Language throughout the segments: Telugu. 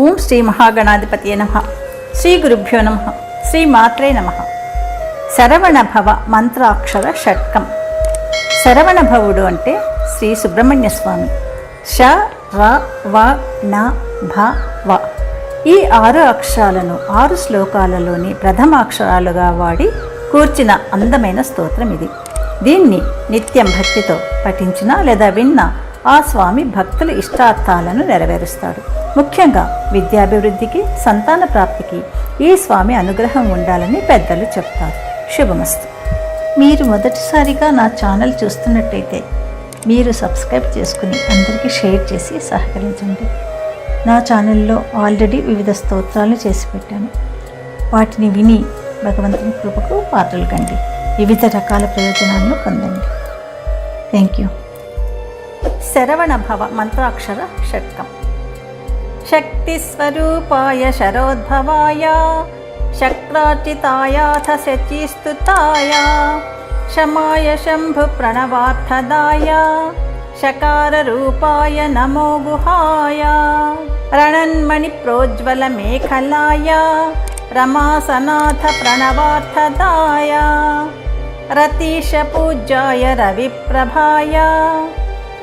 ఓం శ్రీ మహాగణాధిపతియే నమ. శ్రీ గురుభ్యో నమ. శ్రీ మాత్రే నమ. శరవణభవ మంత్రాక్షర షట్కం. శరవణభవుడు అంటే శ్రీ సుబ్రహ్మణ్య స్వామి. ష ర వ న భ వ. ఈ ఆరు అక్షరాలను ఆరు శ్లోకాలలోని ప్రథమ అక్షరాలుగా వాడి కూర్చిన అందమైన స్తోత్రం ఇది. దీన్ని నిత్యం భక్తితో పఠించినా లేదా విన్నా ఆ స్వామి భక్తుల ఇష్టార్థాలను నెరవేరుస్తాడు. ముఖ్యంగా విద్యాభివృద్ధికి సంతాన ప్రాప్తికి ఈ స్వామి అనుగ్రహం ఉండాలని పెద్దలు చెప్తారు. శుభమస్తు. మీరు మొదటిసారిగా నా ఛానల్ చూస్తున్నట్టయితే మీరు సబ్స్క్రైబ్ చేసుకుని అందరికీ షేర్ చేసి సహకరించండి. నా ఛానల్లో ఆల్రెడీ వివిధ స్తోత్రాలు చేసి పెట్టాను. వాటిని విని భగవంతుని కృపకు పాత్రలు కండి. వివిధ రకాల ప్రయోజనాలను పొందండి. Thank you. శరవణభవ మంత్రాక్షర షట్కం. శక్తిస్వరూపాయ శరోద్భవాయ శక్రార్జితాయాథ శచీస్తుతాయ శమాయ శంభు ప్రణవార్థదాయ శకారరూపాయ నమో గుహాయ రణన్మణి ప్రోజ్వల మేఖలాయ రమాసనాథ ప్రణవార్థదాయ రతీశ పూజ్యాయ రవిప్రభాయ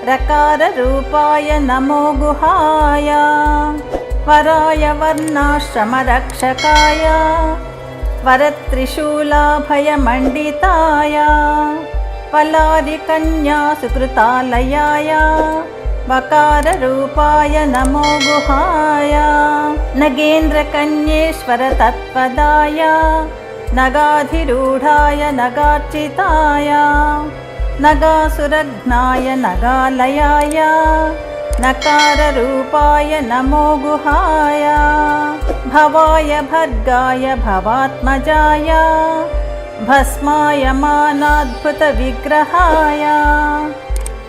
रकाररूपाय नमो गुहाय। वराय वर्णाश्रमरक्षकाय। वरत्रिशूलाभयमण्डिताय। पलारिकन्यासुकृतालयाय वकाररूपाय नमो गुहाय। नगेन्द्रकन्येश्वरतत्पदाय नगाधिरूढाय नगार्चिताय। नगासुरघ्नाय नगालयाय नकाररूपाय नमो गुहाय भवाय भर्गाय भवात्मजाय भस्माय मानाद्भुतविग्रहाय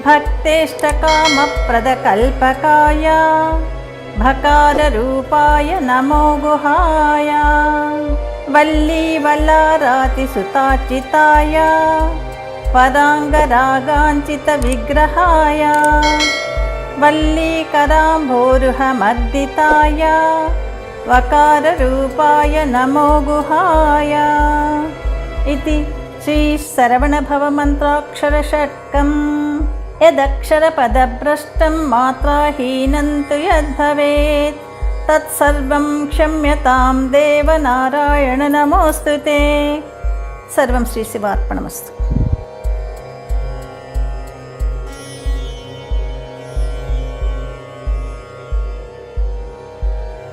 भक्तेष्टकामप्रदकल्पकाय भकाररूपाय नमो गुहाय वल्लीवलारातिसुताचिताय पदाङ्गरागाञ्चितविग्रहाय वल्लीकराम्भोरुहमर्दिताय वकाररूपाय नमो गुहाय इति श्रीशरवणभवमन्त्राक्षरषट्कम् यदक्षरपदभ्रष्टं मात्राहीनं तु यद्भवेत् तत्सर्वं क्षम्यतां देवनारायण नमोऽस्तु ते सर्वं श्रीशिवार्पणमस्तु